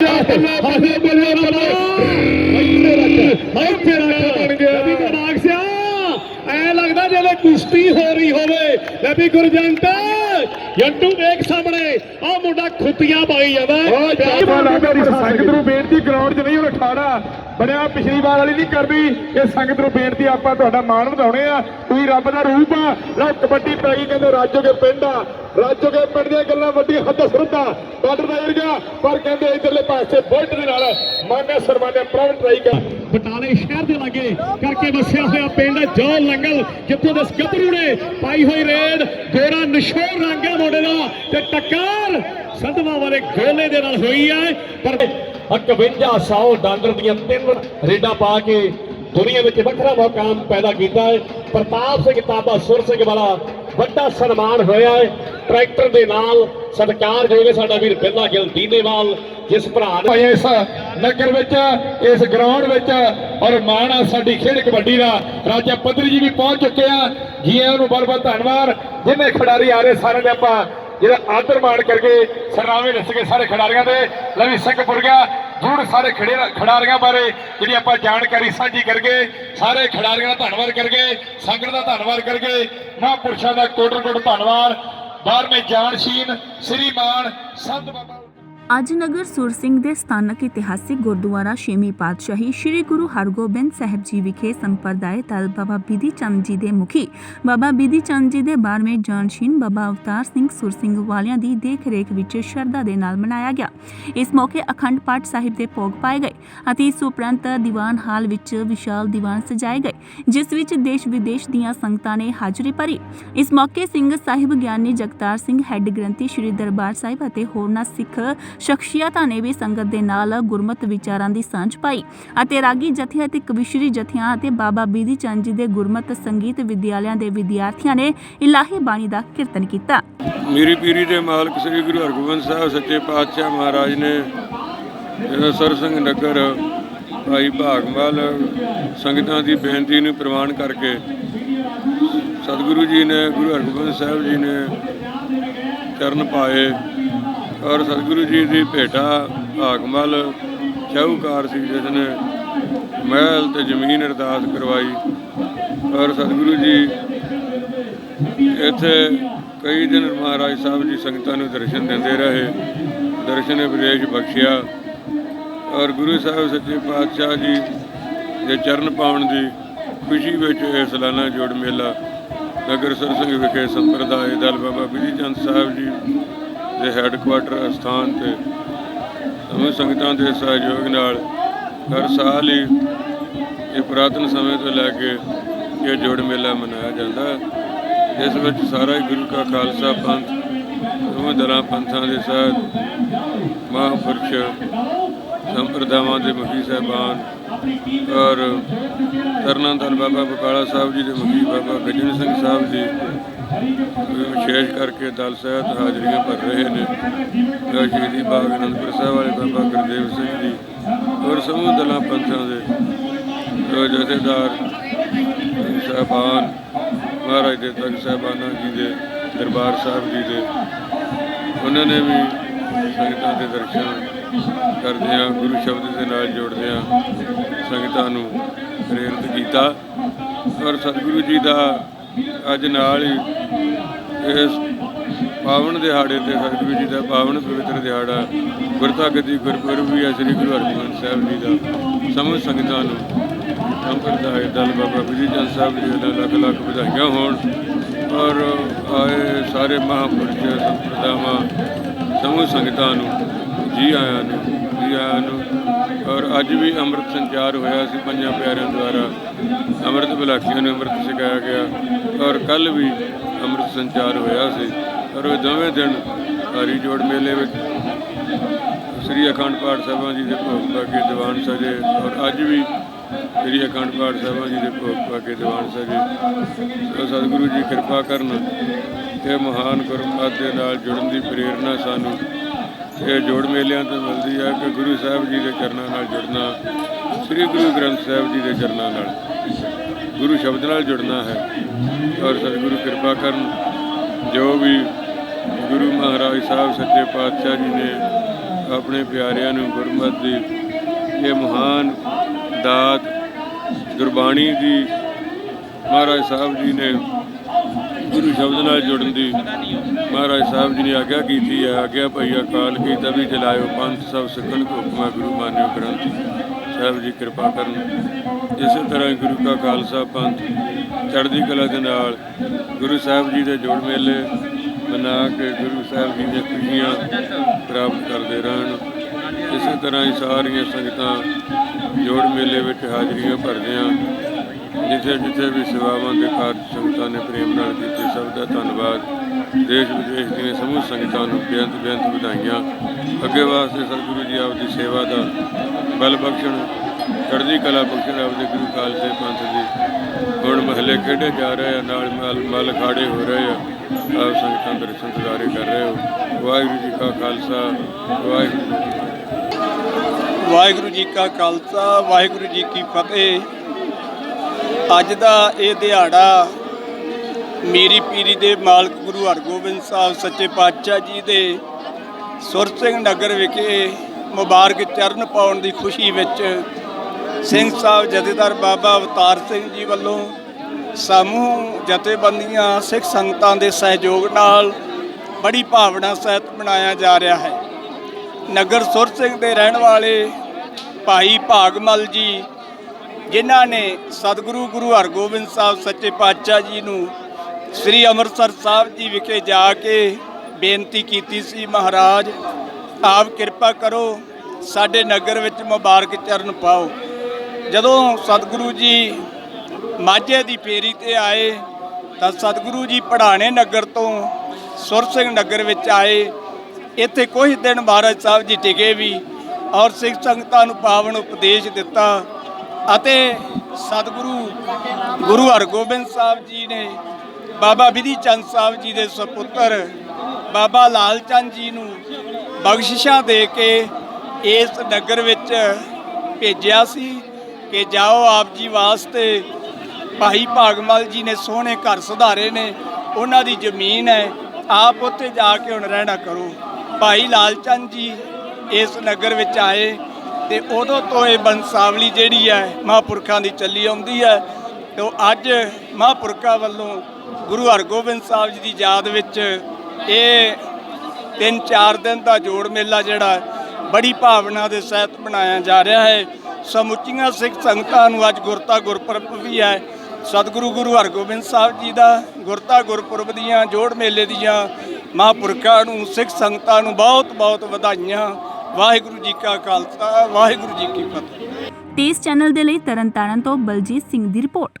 ਹਾਲੇ ਬੱਲੇ ਬੱਲੇ ਇੱਥੇ ਰੱਖ ਇੱਥੇ ਰੱਖ ਬਣ ਗਿਆ ਵੀ ਦਿਮਾਗ ਸਿਆ ਐ ਲੱਗਦਾ ਜਿਵੇਂ ਕੁਸ਼ਤੀ ਹੋ ਰਹੀ ਹੋਵੇ ਲੈ ਵੀ ਗੁਰਜੰਟ ਜੰਟੂ ਦੇਖ ਸਾਹਮਣੇ ਆ ਮੁੰਡਾ ਖੁੱਤੀਆਂ ਪਾਈ ਜਾਂਦਾ ਸੰਗਤ ਨੂੰ ਬੇਨਤੀ ਗਰਾਊਂਡ 'ਚ ਨਹੀਂ ਹੁਣ ਬਣਿਆ ਪਿਛਲੀ ਵਾਰ ਵਾਲੀ ਨਹੀਂ ਕਰਨੀ ਇਹ ਸੰਗਤ ਨੂੰ ਬੇਨਤੀ ਆਪਾਂ ਤੁਹਾਡਾ ਮਾਣ ਵਧਾਉਣੇ ਆ। ਤੁਸੀਂ ਰੱਬ ਦਾ ਰੂਪ ਆ। ਲਓ ਕਬੱਡੀ ਪੈ ਗਈ ਕਹਿੰਦੇ ਰਾਜੋਗੇ ਪਿੰਡ ਆ। ਰਾਜੋਗੇ ਪਿੰਡ ਦੀਆਂ ਗੱਲਾਂ ਵੱਡੀ ਹੱਦ ਸਰਦਾ ਬਾਰਡਰ ਦਾ ਏਰੀਆ ਪਰ ਕਹਿੰਦੇ ਇਧਰਲੇ ਪਾਸੇ ਬੁਲਟ ਦੇ ਨਾਲ ਮਾਨੇ ਸਰਮਾਨੇ ਪ੍ਰਾਈਵੇਟ ਟਰਾਈ ਕਰ। ਬਟਾਲੇ ਸ਼ਹਿਰ ਦੇ ਲਾਗੇ ਕਰਕੇ ਵਸਿਆ ਹੋਇਆ ਪਿੰਡ ਜੋ ਲੰਗਲ ਜਿੱਥੋਂ ਦੇ ਸਕੱਤਰੂ ਨੇ ਪਾਈ ਹੋਈ ਰੇਡ, ਗੋਰਾ ਨਸ਼ੋਰ ਰੰਗਾ ਮੋੜੇ ਦਾ ਤੇ ਟੱਕਰ ਸੰਧਵਾ ਵਾਲੇ ਗੋਲੇ ਦੇ ਨਾਲ ਹੋਈ ਹੈ। ਪਰ 51 ਸਾਲ ਦੀਆਂ ਤਿੰਨ ਰੇਡਾਂ ਪਾ ਕੇ ਦੁਨੀਆ ਵਿੱਚ ਵੱਖਰਾ ਮੁਕਾਮ ਪੈਦਾ ਕੀਤਾ ਹੈ। ਪ੍ਰਤਾਪ ਸਿੰਘ ਤਾਬਾ, ਸੁਰ ਸਿੰਘ ਵਾਲਾ ਵੱਡਾ ਸਨਮਾਨ ਹੋਇਆ ਹੈ। ਟਰੈਕਟਰ ਦੇ ਨਾਲ ਸਤਿਕਾਰਯੋਗ ਹੈ ਸਾਡਾ ਵੀਰ ਬਿਰਲਾ ਗਿਲ ਦੀਨੇਵਾਲ, ਜਿਸ ਭਰਾ ਨੇ ਇਸ ਨਗਰ ਵਿੱਚ, ਇਸ ਗਰਾਊਂਡ ਵਿੱਚ ਔਰ ਮਾਣ ਆ ਸਾਡੀ ਖੇਡ ਕਬੱਡੀ ਦਾ। ਰਾਜਾ ਪੱਧਰੀ ਜੀ ਵੀ ਪਹੁੰਚ ਚੁੱਕੇ ਆ। ਜੀ ਆਇਆਂ ਨੂੰ ਬਹੁਤ ਬਹੁਤ ਧੰਨਵਾਦ। ਜਿੰਨੇ ਖਿਡਾਰੀ ਆ ਰਹੇ ਸਾਰੇ ਦੇ ਆਪਾਂ, ਜਿਹੜਾ ਆਦਰ ਮਾਣ ਕਰਕੇ ਸਰਨਾਮੇ ਦੱਸ ਸਾਰੇ ਖਿਡਾਰੀਆਂ ਦੇ। ਲਵੀ ਸਿੰਘਪੁਰ ਗਿਆ। ਜੂੜ ਸਾਰੇ ਖਿਡੇ, ਖਿਡਾਰੀਆਂ ਬਾਰੇ ਜਿਹੜੀ ਆਪਾਂ ਜਾਣਕਾਰੀ ਸਾਂਝੀ ਕਰਕੇ ਸਾਰੇ ਖਿਡਾਰੀਆਂ ਦਾ ਧੰਨਵਾਦ ਕਰਕੇ, ਸੰਗਤ ਦਾ ਧੰਨਵਾਦ ਕਰਕੇ ਮਹਾਂਪੁਰਸ਼ਾਂ ਦਾ ਕੋਟਰ ਕੋਟ ਧੰਨਵਾਦ। ਬਾਰਵੇਂ ਜਾਨਸ਼ੀਨ ਸ੍ਰੀ ਮਾਨ, ਸੰਤ ਬਾਬਾ ਅੱਜ ਨਗਰ ਸੁਰ ਸਿੰਘ ਦੇ ਸਥਾਨਕ ਇਤਿਹਾਸਿਕ ਗੁਰਦੁਆਰਾ ਛੇਵੀਂ ਪਾਤਸ਼ਾਹੀ ਸ੍ਰੀ ਗੁਰੂ ਹਰਗੋਬਿੰਦ ਸਾਹਿਬ ਜੀ ਵਿਖੇ ਸੰਪਰਦਾਇ ਤਲ ਬਾਬਾ ਬਿਧੀ ਚੰਦ ਜੀ ਦੇ ਮੁਖੀ, ਬਾਬਾ ਬਿਧੀ ਚੰਦ ਜੀ ਦੇ 12ਵੇਂ ਜਾਨਸ਼ੀਨ ਬਾਬਾ ਅਵਤਾਰ ਸਿੰਘ ਸੁਰ ਸਿੰਘ ਵਾਲਿਆਂ ਦੀ ਦੇਖ-ਰੇਖ ਵਿੱਚ ਸ਼ਰਧਾ ਦੇ ਨਾਲ ਮਨਾਇਆ ਗਿਆ। ਇਸ ਮੌਕੇ ਅਖੰਡ ਪਾਠ ਸਾਹਿਬ ਦੇ ਭੋਗ ਪਾਏ ਗਏ ਅਤੇ ਇਸ ਉਪਰੰਤ ਦੀਵਾਨ ਹਾਲ ਵਿੱਚ ਵਿਸ਼ਾਲ ਦੀਵਾਨ ਸਜਾਏ ਗਏ, ਜਿਸ ਵਿੱਚ ਦੇਸ਼ ਵਿਦੇਸ਼ ਦੀਆਂ ਸੰਗਤਾਂ ਨੇ ਹਾਜ਼ਰੀ ਭਰੀ। ਇਸ ਮੌਕੇ ਸਿੰਘ ਸਾਹਿਬ ਗਿਆਨੀ ਜਗਤਾਰ ਸਿੰਘ ਹੈੱਡ ਗ੍ਰੰਥੀ ਸ੍ਰੀ ਦਰਬਾਰ ਸਾਹਿਬ ਅਤੇ ਹੋਰਨਾਂ ਸਿੱਖ ਸ਼ਖਸੀਅਤਾਂ ਨੇ ਵੀ ਸੰਗਤ ਦੇ ਨਾਲ ਗੁਰਮਤ ਵਿਚਾਰਾਂ ਦੀ ਸਾਂਝ ਪਾਈ ਅਤੇ ਰਾਗੀ ਜਥਿਆਂ ਅਤੇ ਕਵਿਸ਼ਰੀ ਜਥਿਆਂ ਅਤੇ ਬਾਬਾ ਬੀਦੀ ਚੰਦ ਜੀ ਦੇ ਗੁਰਮਤ ਸੰਗੀਤ ਵਿਦਿਆਲਿਆਂ ਦੇ ਵਿਦਿਆਰਥੀਆਂ ਨੇ ਇਲਾਹੀ ਬਾਣੀ ਦਾ ਕੀਰਤਨ ਕੀਤਾ। ਮੇਰੀ ਪੀਰੀ ਦੇ ਮਾਲਕ ਸ੍ਰੀ ਗੁਰੂ ਹਰਗੋਬਿੰਦ ਸਾਹਿਬ, ਸੱਚੇ ਪਾਤਸ਼ਾਹ ਮਹਾਰਾਜ ਨੇ ਜਿਹੜਾ ਸਰਸੰਗ ਨਗਰ, ਭਾਈ ਭਾਗਵਾਲ ਸੰਗਤਾਂ ਦੀ ਬੇਨਤੀ ਨੂੰ ਪ੍ਰਵਾਨ ਕਰਕੇ ਸਤਿਗੁਰੂ ਜੀ ਨੇ, ਗੁਰੂ ਹਰਗੋਬਿੰਦ ਸਾਹਿਬ ਜੀ ਨੇ ਚਰਨ ਪਾਏ। ਔਰ ਸਤਿਗੁਰੂ ਜੀ ਦੀ ਭੇਟਾ ਭਾਗਵਾਲ ਸ਼ਾਹੂਕਾਰ ਸੀ, ਜਿਸ ਨੇ ਮਹਿਲ ਤੇ ਜ਼ਮੀਨ ਅਰਦਾਸ ਕਰਵਾਈ। ਔਰ ਸਤਿਗੁਰੂ ਜੀ ਇੱਥੇ ਕਈ ਦਿਨ ਮਹਾਰਾਜ ਸਾਹਿਬ ਜੀ ਸੰਗਤਾਂ ਨੂੰ ਦਰਸ਼ਨ ਦਿੰਦੇ ਰਹੇ, ਦਰਸ਼ਨ ਉਪਦੇਸ਼ ਬਖਸ਼ਿਆ। ਔਰ ਗੁਰੂ ਸਾਹਿਬ ਸੱਚੇ ਪਾਤਸ਼ਾਹ ਜੀ ਦੇ ਚਰਨ ਪਾਉਣ ਦੀ ਖੁਸ਼ੀ ਵਿੱਚ ਇਹ ਸਾਲਾਨਾ ਜੋੜ ਮੇਲਾ ਨਗਰ ਸਰਸੰਘ ਵਿਖੇ ਸੰਪਰਦਾਇ ਦਲ ਬਾਬਾ ਬਿਧੀ ਚੰਦ ਸਾਹਿਬ ਜੀ ਦੇ ਹੈੱਡਕੁਆਟਰ ਸਥਾਨ ਤੇ। ਸਮੂਹ ਸੰਗਤਾਂ ਦੇ ਸਹਿਯੋਗ ਨਾਲ ਹਰ ਸਾਲ ਹੀ ਇਹ ਪੁਰਾਤਨ ਸਮੇਂ ਤੋਂ ਲੈ ਕੇ ਇਹ ਜੋੜ ਮੇਲਾ ਮਨਾਇਆ ਜਾਂਦਾ ਹੈ। ਇਸ ਵਿੱਚ ਸਾਰਾ ਹੀ ਗੁਰੂ ਕਾ ਖਾਲਸਾ ਪੰਥ, ਦੋਵੇਂ ਦਲਾਂ ਪੰਥਾਂ ਦੇ ਸਾਥ ਮਹਾਂਪੁਰਸ਼ ਸੰਪਰਦਾਵਾਂ ਦੇ ਮੁਖੀ ਸਾਹਿਬਾਨ, ਔਰ ਤਰਨਾ ਦਲ ਬਾਬਾ ਬਕਾਲਾ ਸਾਹਿਬ ਜੀ ਦੇ ਮੁਖੀ ਬਾਬਾ ਗਜਨ ਸਿੰਘ ਸਾਹਿਬ ਜੀ ਵਿਸ਼ੇਸ਼ ਕਰਕੇ ਦਲ ਸਾਹਿਤ ਹਾਜ਼ਰੀਆਂ ਭਰ ਰਹੇ ਨੇ। ਸ਼ਹੀਦੀ ਬਾਗ ਅਨੰਦਪੁਰ ਸਾਹਿਬ ਵਾਲੇ ਬਾਬਾ ਗੁਰਦੇਵ ਸਿੰਘ ਜੀ ਔਰ ਸਮੂਹ ਦਲਾਂ ਪੰਥਾਂ ਦੇ ਜੋ ਜਥੇਦਾਰ ਸਾਹਿਬਾਨ, ਮਹਾਰਾਜ ਦੇ ਤਖਤ ਸਾਹਿਬਾਨਾਂ ਜੀ ਦੇ ਦਰਬਾਰ ਸਾਹਿਬ ਜੀ ਦੇ, ਉਹਨਾਂ ਨੇ ਵੀ ਸੰਗਤਾਂ ਦੇ ਦਰਸ਼ਨ ਕਰਦਿਆਂ ਗੁਰੂ ਸ਼ਬਦ ਦੇ ਨਾਲ ਜੋੜਦਿਆਂ ਸੰਗਤਾਂ ਨੂੰ ਪ੍ਰੇਰਿਤ ਕੀਤਾ। ਔਰ ਸਤਿਗੁਰੂ ਜੀ ਦਾ ਅੱਜ ਨਾਲ ਹੀ ਇਸ ਪਾਵਨ ਦਿਹਾੜੇ ਤੇ ਸਤਿਗੁਰੂ ਜੀ ਦਾ ਪਾਵਨ ਪਵਿੱਤਰ ਦਿਹਾੜਾ ਗੁਰਤਾ ਗੱਦੀ ਗੁਰਪੁਰਬ ਵੀ ਹੈ, ਸ੍ਰੀ ਗੁਰੂ ਹਰਗੋਬਿੰਦ ਸਾਹਿਬ ਜੀ ਦਾ। ਸਮੂਹ ਸੰਗਤਾਂ ਨੂੰ ਸੰਪਰਦਾਇ ਦਲ ਬਾਬਾ ਬਿਧੀ ਚੰਦ ਸਾਹਿਬ ਜੀ ਦਾ ਲੱਖ ਲੱਖ ਵਧਾਈਆਂ ਹੋਣ। ਔਰ ਆਏ ਸਾਰੇ ਮਹਾਂਪੁਰਸ਼ ਸੰਪਰਦਾਵਾਂ, ਸਮੂਹ ਸੰਗਤਾਂ ਨੂੰ ਜੀ ਆਇਆਂ ਨੂੰ, ਜੀ ਆਇਆਂ ਨੂੰ। ਔਰ ਅੱਜ ਵੀ ਅੰਮ੍ਰਿਤ ਸੰਚਾਰ ਹੋਇਆ ਸੀ ਪੰਜਾਂ ਪਿਆਰਿਆਂ ਦੁਆਰਾ। ਅੰਮ੍ਰਿਤ ਬਲਾਖੀਆਂ ਨੂੰ ਅੰਮ੍ਰਿਤ ਛਕਾਇਆ ਗਿਆ। ਔਰ ਕੱਲ ਵੀ ਅੰਮ੍ਰਿਤ ਸੰਚਾਰ ਹੋਇਆ ਸੀ। ਔਰ ਉਹ ਦੋਵੇਂ ਦਿਨ ਹਰੀ ਜੋੜ ਮੇਲੇ ਵਿੱਚ ਸ੍ਰੀ ਅਖੰਡ ਪਾਠ ਸਾਹਿਬਾਂ ਜੀ ਦੇ ਭੋਗ ਪਾ ਦੀਵਾਨ ਸਜੇ। ਔਰ ਅੱਜ ਵੀ ਸ੍ਰੀ ਅਖੰਡ ਪਾਠ ਸਾਹਿਬਾਂ ਜੀ ਦੇ ਭੋਗ ਪਾ ਦੀਵਾਨ ਸਜੇ। ਸੋ ਸਤਿਗੁਰੂ ਜੀ ਕਿਰਪਾ ਕਰਨ, ਇਹ ਮਹਾਨ ਗੁਰਮਤਿ ਦੇ ਨਾਲ ਜੁੜਨ ਦੀ ਪ੍ਰੇਰਣਾ ਸਾਨੂੰ ਇਹ ਜੋੜ ਮੇਲਿਆਂ ਤੋਂ ਮਿਲਦੀ ਹੈ ਕਿ ਗੁਰੂ ਸਾਹਿਬ ਜੀ ਦੇ ਚਰਨਾਂ ਨਾਲ ਜੁੜਨਾ, ਸ੍ਰੀ ਗੁਰੂ ਗ੍ਰੰਥ ਸਾਹਿਬ ਜੀ ਦੇ ਚਰਨਾਂ ਨਾਲ ਗੁਰੂ ਸ਼ਬਦ ਨਾਲ ਜੁੜਨਾ ਹੈ। ਔਰ ਸਤਿਗੁਰੂ ਕਿਰਪਾ ਕਰਨ, ਜੋ ਵੀ ਗੁਰੂ ਮਹਾਰਾਜ ਸਾਹਿਬ ਸੱਚੇ ਪਾਤਸ਼ਾਹ ਜੀ ਨੇ ਆਪਣੇ ਪਿਆਰਿਆਂ ਨੂੰ ਗੁਰਮਤ ਦੀ, ਇਹ ਮਹਾਨ ਦਾਤ ਗੁਰਬਾਣੀ ਦੀ ਮਹਾਰਾਜ ਸਾਹਿਬ ਜੀ ਨੇ ਗੁਰੂ ਸ਼ਬਦ ਨਾਲ ਜੁੜਨ ਦੀ ਮਹਾਰਾਜ ਸਾਹਿਬ ਜੀ ਨੇ ਆਗਿਆ ਕੀਤੀ ਹੈ, ਆਗਿਆ ਭਈ ਅਕਾਲ ਕੀ ਤਵੀ ਜਲਾਇਓ ਪੰਥ ਸਭ ਸਿੱਖਣ ਕੋ ਹੁਕਮੈ ਗੁਰੂ ਮਾਨਿਓ ਗ੍ਰੰਥ। ਸਾਹਿਬ ਜੀ ਕਿਰਪਾ ਕਰਨ। ਇਸੇ ਤਰ੍ਹਾਂ ਹੀ ਗੁਰੂ ਕਾ ਖਾਲਸਾ ਪੰਥ ਚੜ੍ਹਦੀ ਕਲਾ ਦੇ ਨਾਲ ਗੁਰੂ ਸਾਹਿਬ ਜੀ ਦੇ ਜੋੜ ਮੇਲੇ ਮਨਾ ਕੇ ਗੁਰੂ ਸਾਹਿਬ ਜੀ ਦੀਆਂ ਖੁਸ਼ੀਆਂ ਪ੍ਰਾਪਤ ਕਰਦੇ ਰਹਿਣ। ਇਸੇ ਤਰ੍ਹਾਂ ਹੀ ਸਾਰੀਆਂ ਸੰਗਤਾਂ ਜੋੜ ਮੇਲੇ ਵਿੱਚ ਹਾਜ਼ਰੀਆਂ ਭਰਦਿਆਂ। ਜਿੱਥੇ ਜਿੱਥੇ ਵੀ ਸੇਵਾਵਾਂ ਦੇ ਕਾਰਜ ਸੰਗਤਾਂ ਨੇ ਪ੍ਰੇਮ ਨਾਲ ਕੀਤੇ, ਸਭ ਦਾ ਧੰਨਵਾਦ। ਦੇਸ਼ ਵਿਦੇਸ਼ ਦੀਆਂ ਸਮੂਹ ਸੰਗਤਾਂ ਨੂੰ ਬੇਅੰਤ ਬੇਅੰਤ ਵਧਾਈਆਂ। ਅੱਗੇ ਵਾਸਤੇ ਸਤਿਗੁਰੂ ਜੀ ਆਪ ਦੀ ਸੇਵਾ ਦਾ ਬਲ ਬਖਸ਼ਣ, ਚੜ੍ਹਦੀ ਕਲਾ ਬਖਸ਼ਣ, ਆਪਦੇ ਗੁਰੂ ਖਾਲਸੇ ਪੰਥ ਦੀ ਗੁਣ ਮਹੱਲੇ ਖੇਡੇ ਜਾ ਰਹੇ ਆ, ਨਾਲ ਮਲ ਮਲ ਖਾੜੇ ਹੋ ਰਹੇ ਆ। ਆਪ ਸੰਗਤਾਂ ਦਰਸ਼ਨ ਦਿਦਾਰੇ ਕਰ ਰਹੇ ਹੋ। ਵਾਹਿਗੁਰੂ ਜੀ ਕਾ ਖਾਲਸਾ, ਵਾਹਿਗੁਰੂ ਵਾਹਿਗੁਰੂ ਜੀ ਕਾ ਖਾਲਸਾ ਵਾਹਿਗੁਰੂ ਜੀ ਕੀ ਫਤਿਹ। ਅੱਜ ਦਾ ਇਹ ਦਿਹਾੜਾ ਮੀਰੀ ਪੀਰੀ ਦੇ ਮਾਲਕ ਗੁਰੂ ਹਰਗੋਬਿੰਦ ਸਾਹਿਬ ਸੱਚੇ ਪਾਤਸ਼ਾਹ ਜੀ ਦੇ ਸੁਰ ਸਿੰਘ ਨਗਰ ਵਿਖੇ ਮੁਬਾਰਕ ਚਰਨ ਪਾਉਣ ਦੀ ਖੁਸ਼ੀ ਵਿੱਚ ਸਿੰਘ ਸਾਹਿਬ ਜਥੇਦਾਰ ਬਾਬਾ ਅਵਤਾਰ ਸਿੰਘ ਜੀ ਵੱਲੋਂ ਸਮੂਹ ਜਥੇਬੰਦੀਆਂ, ਸਿੱਖ ਸੰਗਤਾਂ ਦੇ ਸਹਿਯੋਗ ਨਾਲ ਬੜੀ ਭਾਵਨਾ ਸਹਿਤ ਮਨਾਇਆ ਜਾ ਰਿਹਾ ਹੈ। ਨਗਰ ਸੁਰ ਸਿੰਘ ਦੇ ਰਹਿਣ ਵਾਲੇ ਭਾਈ ਭਾਗਮਲ ਜੀ ਜਿਨ੍ਹਾਂ ਨੇ ਸਤਿਗੁਰੂ ਗੁਰੂ ਹਰਗੋਬਿੰਦ ਸਾਹਿਬ ਸੱਚੇ ਪਾਤਸ਼ਾਹ ਜੀ ਨੂੰ ਸ੍ਰੀ ਅੰਮ੍ਰਿਤਸਰ ਸਾਹਿਬ ਜੀ ਵਿਖੇ ਜਾ ਕੇ ਬੇਨਤੀ ਕੀਤੀ ਸੀ, ਮਹਾਰਾਜ, ਆਪ ਕਿਰਪਾ ਕਰੋ, ਸਾਡੇ ਨਗਰ ਵਿੱਚ ਮੁਬਾਰਕ ਚਰਨ ਪਾਓ। ਜਦੋਂ ਸਤਿਗੁਰੂ ਜੀ ਮਾਝੇ ਦੀ ਫੇਰੀ ਤੇ ਆਏ, ਤਾਂ ਸਤਿਗੁਰੂ ਜੀ ਪੜਾਣੇ ਨਗਰ ਤੋਂ ਸੁਰ ਸਿੰਘ ਨਗਰ ਵਿੱਚ ਆਏ। ਇੱਥੇ ਕੁਝ ਦਿਨ ਮਹਾਰਾਜ ਸਾਹਿਬ ਜੀ ਟਿਕੇ ਵੀ ਔਰ ਸਿੱਖ ਸੰਗਤਾਂ ਨੂੰ ਪਾਵਨ ਉਪਦੇਸ਼ ਦਿੱਤਾ। ਅਤੇ ਸਤਿਗੁਰੂ ਗੁਰੂ ਹਰਗੋਬਿੰਦ ਸਾਹਿਬ ਜੀ ਨੇ ਬਾਬਾ ਵਿਧੀ ਚੰਦ ਸਾਹਿਬ ਜੀ ਦੇ ਸੁਪੁੱਤਰ ਬਾਬਾ ਲਾਲ ਚੰਦ ਜੀ ਨੂੰ ਬਖਸ਼ਿਸ਼ਾਂ ਦੇ ਕੇ ਇਸ ਨਗਰ ਵਿੱਚ ਭੇਜਿਆ ਸੀ ਕਿ ਜਾਓ ਆਪ ਜੀ ਵਾਸਤੇ। ਭਾਈ ਭਾਗਮਲ ਜੀ ਨੇ ਸੋਹਣੇ ਘਰ ਸੁਧਾਰੇ ਨੇ, ਉਹਨਾਂ ਦੀ ਜ਼ਮੀਨ ਹੈ, ਆਪ ਉੱਥੇ ਜਾ ਕੇ ਹੁਣ ਰਹਿਣਾ ਕਰੋ। ਭਾਈ ਲਾਲਚੰਦ ਜੀ ਇਸ ਨਗਰ ਵਿੱਚ ਆਏ ਤੇ ਉਦੋਂ ਤੋਂ ਇਹ ਬੰਸਾਵਲੀ ਜਿਹੜੀ ਹੈ ਮਹਾਂਪੁਰਖਾਂ ਦੀ ਚੱਲੀ ਆਉਂਦੀ ਹੈ। ਤੇ ਅੱਜ ਮਹਾਂਪੁਰਖਾਂ ਵੱਲੋਂ ਗੁਰੂ ਹਰਗੋਬਿੰਦ ਸਾਹਿਬ ਜੀ ਦੀ ਯਾਦ ਵਿੱਚ ਇਹ ਤਿੰਨ ਚਾਰ ਦਿਨ ਦਾ ਜੋੜ ਮੇਲਾ ਜਿਹੜਾ ਬੜੀ ਭਾਵਨਾ ਦੇ ਸਹਿਤ ਬਣਾਇਆ ਜਾ ਰਿਹਾ ਹੈ। ਸਮੁੱਚੀਆਂ ਸਿੱਖ ਸੰਗਤਾਂ ਨੂੰ ਅੱਜ ਗੁਰਤਾ ਗੁਰਪੁਰਬ ਵੀ ਹੈ। ਸਤਿਗੁਰੂ ਗੁਰੂ ਹਰਗੋਬਿੰਦ ਸਾਹਿਬ ਜੀ ਦਾ ਗੁਰਤਾ ਗੁਰਪੁਰਬ ਦੀਆਂ ਜੋੜ ਮੇਲੇ ਦੀਆਂ ਮਹਾਂਪੁਰਖਾਂ ਨੂੰ, ਸਿੱਖ ਸੰਗਤਾਂ ਨੂੰ ਬਹੁਤ ਬਹੁਤ ਵਧਾਈਆਂ। ਵਾਹਿਗੁਰੂ ਜੀ ਕਾ ਖਾਲਸਾ, ਵਾਹਿਗੁਰੂ ਜੀ ਕੀ ਫਤਿਹ। ਤੇਜ਼ ਚੈਨਲ ਦੇ ਲਈ ਤਰਨਤਾਰਨ ਤੋਂ ਬਲਜੀਤ ਸਿੰਘ ਦੀ ਰਿਪੋਰਟ।